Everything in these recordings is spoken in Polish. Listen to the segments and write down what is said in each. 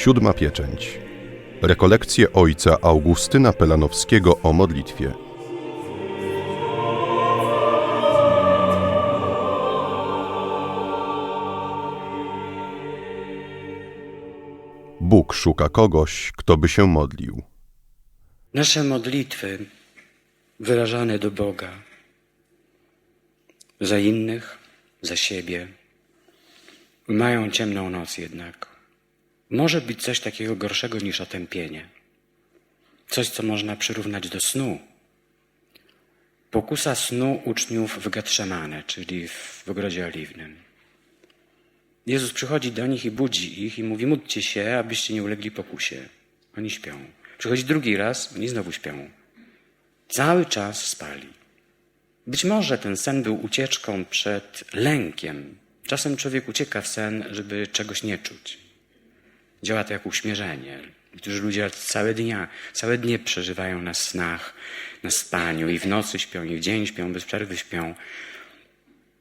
Siódma pieczęć. Rekolekcje ojca Augustyna Pelanowskiego o modlitwie. Bóg szuka kogoś, kto by się modlił. Nasze modlitwy wyrażane do Boga za innych, za siebie, mają ciemną noc jednak. Może być coś takiego gorszego niż otępienie. Coś, co można przyrównać do snu. Pokusa snu uczniów w Getszemane, czyli w ogrodzie oliwnym. Jezus przychodzi do nich i budzi ich i mówi: Módlcie się, abyście nie ulegli pokusie. Oni śpią. Przychodzi drugi raz, oni znowu śpią. Cały czas spali. Być może ten sen był ucieczką przed lękiem. Czasem człowiek ucieka w sen, żeby czegoś nie czuć. Działa to jak uśmierzenie. Niektórzy ludzie całe dnia, całe dnie przeżywają na snach, na spaniu i w nocy śpią, i w dzień śpią, bez przerwy śpią.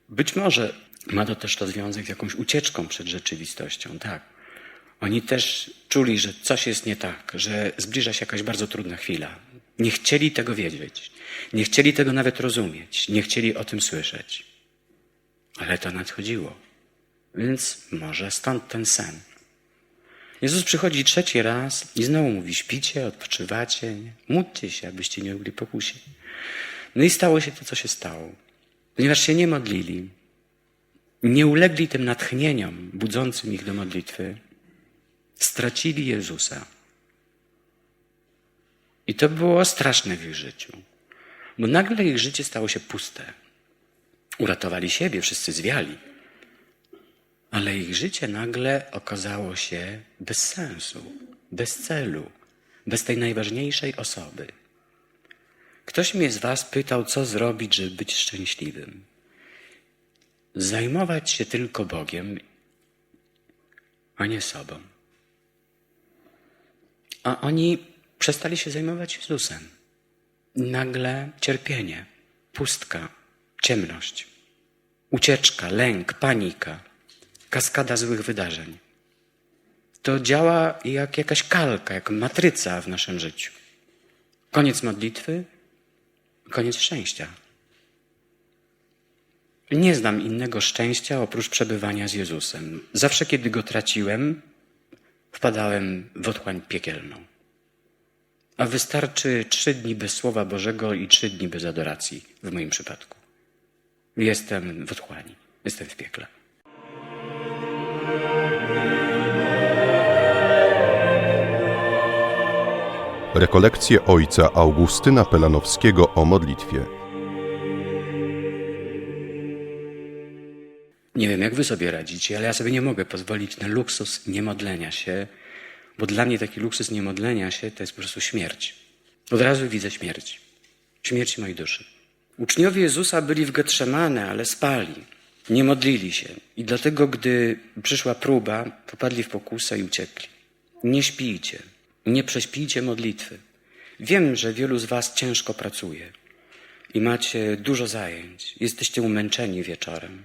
Być może ma to też to związek z jakąś ucieczką przed rzeczywistością, tak. Oni też czuli, że coś jest nie tak, że zbliża się jakaś bardzo trudna chwila. Nie chcieli tego wiedzieć, nie chcieli tego nawet rozumieć, nie chcieli o tym słyszeć. Ale to nadchodziło. Więc może stąd ten sen. Jezus przychodzi trzeci raz i znowu mówi: śpicie, odpoczywacie, nie? módlcie się, abyście nie byli pokusie. No i stało się to, co się stało. Ponieważ się nie modlili, nie ulegli tym natchnieniom budzącym ich do modlitwy, stracili Jezusa. I to było straszne w ich życiu, bo nagle ich życie stało się puste. Uratowali siebie, wszyscy zwiali, ale ich życie nagle okazało się bez sensu, bez celu, bez tej najważniejszej osoby. Ktoś mnie z Was pytał, co zrobić, żeby być szczęśliwym. Zajmować się tylko Bogiem, a nie sobą. A oni przestali się zajmować Jezusem. Nagle cierpienie, pustka, ciemność, ucieczka, lęk, panika, kaskada złych wydarzeń. To działa jak jakaś kalka, jak matryca w naszym życiu. Koniec modlitwy, koniec szczęścia. Nie znam innego szczęścia oprócz przebywania z Jezusem. Zawsze, kiedy go traciłem, wpadałem w otchłań piekielną. A wystarczy trzy dni bez Słowa Bożego i trzy dni bez adoracji w moim przypadku. Jestem w otchłani, jestem w piekle. Rekolekcje ojca Augustyna Pelanowskiego o modlitwie. Jak wy sobie radzicie, ale ja sobie nie mogę pozwolić na luksus niemodlenia się, bo dla mnie taki luksus niemodlenia się to jest po prostu śmierć. Od razu widzę śmierć. Śmierć mojej duszy. Uczniowie Jezusa byli w Getrzemane, ale spali. Nie modlili się. I dlatego, gdy przyszła próba, popadli w pokusę i uciekli. Nie śpijcie. Nie prześpijcie modlitwy. Wiem, że wielu z was ciężko pracuje i macie dużo zajęć. Jesteście umęczeni wieczorem.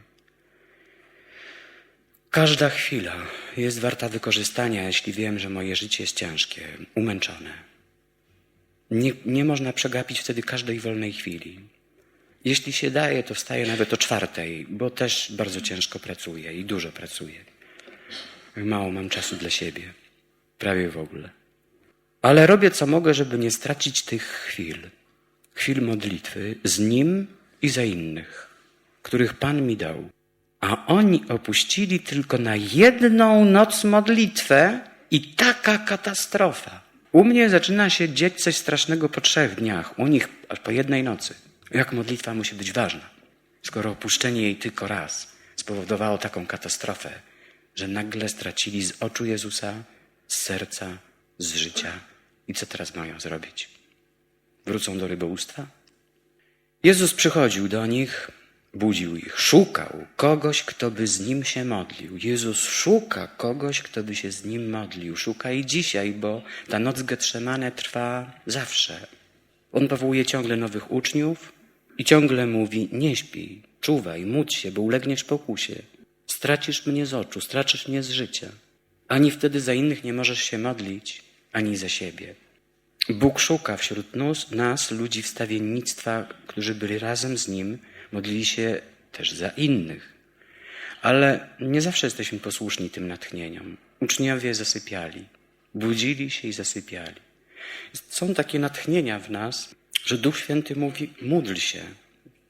Każda chwila jest warta wykorzystania, jeśli wiem, że moje życie jest ciężkie, umęczone. Nie, nie można przegapić wtedy każdej wolnej chwili. Jeśli się daje, to wstaję nawet o czwartej, bo też bardzo ciężko pracuję i dużo pracuję. Mało mam czasu dla siebie, prawie w ogóle. Ale robię co mogę, żeby nie stracić tych chwil, chwil modlitwy z Nim i za innych, których Pan mi dał. A oni opuścili tylko na jedną noc modlitwę i taka katastrofa. U mnie zaczyna się dzieć coś strasznego po trzech dniach, u nich aż po jednej nocy. Jak modlitwa musi być ważna, skoro opuszczenie jej tylko raz spowodowało taką katastrofę, że nagle stracili z oczu Jezusa, z serca, z życia. I co teraz mają zrobić? Wrócą do rybołówstwa? Jezus przychodził do nich, budził ich, szukał kogoś, kto by z nim się modlił. Jezus szuka kogoś, kto by się z nim modlił. Szuka i dzisiaj, bo ta noc Getrzemane trwa zawsze. On powołuje ciągle nowych uczniów i ciągle mówi: Nie śpij, czuwaj, módl się, bo ulegniesz pokusie. Stracisz mnie z oczu, stracisz mnie z życia. Ani wtedy za innych nie możesz się modlić, ani za siebie. Bóg szuka wśród nos, nas ludzi wstawiennictwa, którzy byli razem z Nim, modlili się też za innych. Ale nie zawsze jesteśmy posłuszni tym natchnieniom. Uczniowie zasypiali, budzili się i zasypiali. Są takie natchnienia w nas, że Duch Święty mówi: módl się.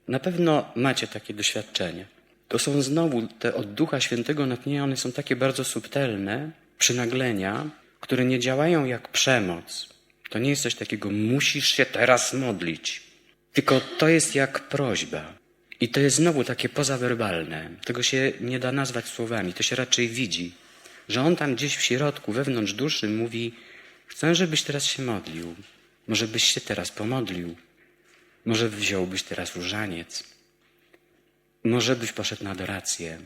Na pewno macie takie doświadczenie. To są znowu te od Ducha Świętego natchnienia, one są takie bardzo subtelne, przynaglenia, które nie działają jak przemoc. To nie jest coś takiego, musisz się teraz modlić. Tylko to jest jak prośba. I to jest znowu takie pozawerbalne. Tego się nie da nazwać słowami, to się raczej widzi. Że on tam gdzieś w środku, wewnątrz duszy mówi: Chcę, żebyś teraz się modlił. Może byś się teraz pomodlił. Może wziąłbyś teraz różaniec. Może byś poszedł na adorację.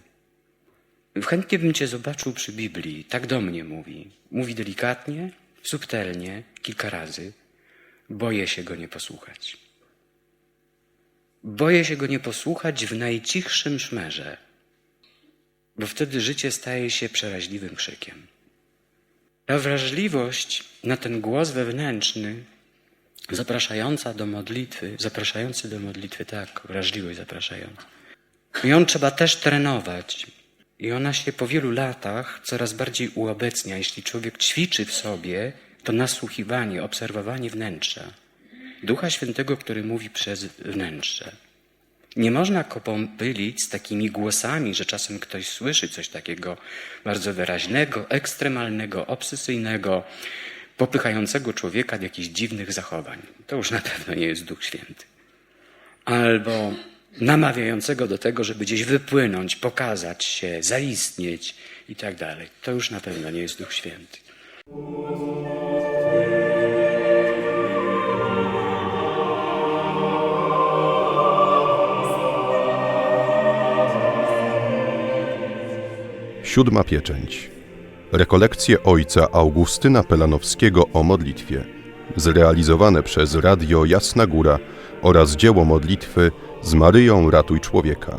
Chętnie bym cię zobaczył przy Biblii. Tak do mnie mówi. Mówi delikatnie, subtelnie, kilka razy. Boję się go nie posłuchać. Boję się go nie posłuchać w najcichszym szmerze, bo wtedy życie staje się przeraźliwym krzykiem. Ta wrażliwość na ten głos wewnętrzny, zapraszająca do modlitwy, zapraszający do modlitwy, tak, wrażliwość zapraszająca. Ją trzeba też trenować. I ona się po wielu latach coraz bardziej uobecnia. Jeśli człowiek ćwiczy w sobie to nasłuchiwanie, obserwowanie wnętrza. Ducha Świętego, który mówi przez wnętrze. Nie można go pomylić z takimi głosami, że czasem ktoś słyszy coś takiego bardzo wyraźnego, ekstremalnego, obsesyjnego, popychającego człowieka do jakichś dziwnych zachowań. To już na pewno nie jest Duch Święty. Albo namawiającego do tego, żeby gdzieś wypłynąć, pokazać się, zaistnieć i tak dalej. To już na pewno nie jest Duch Święty. Siódma pieczęć. Rekolekcje ojca Augustyna Pelanowskiego o modlitwie. Zrealizowane przez Radio Jasna Góra oraz dzieło modlitwy z Maryją Ratuj Człowieka.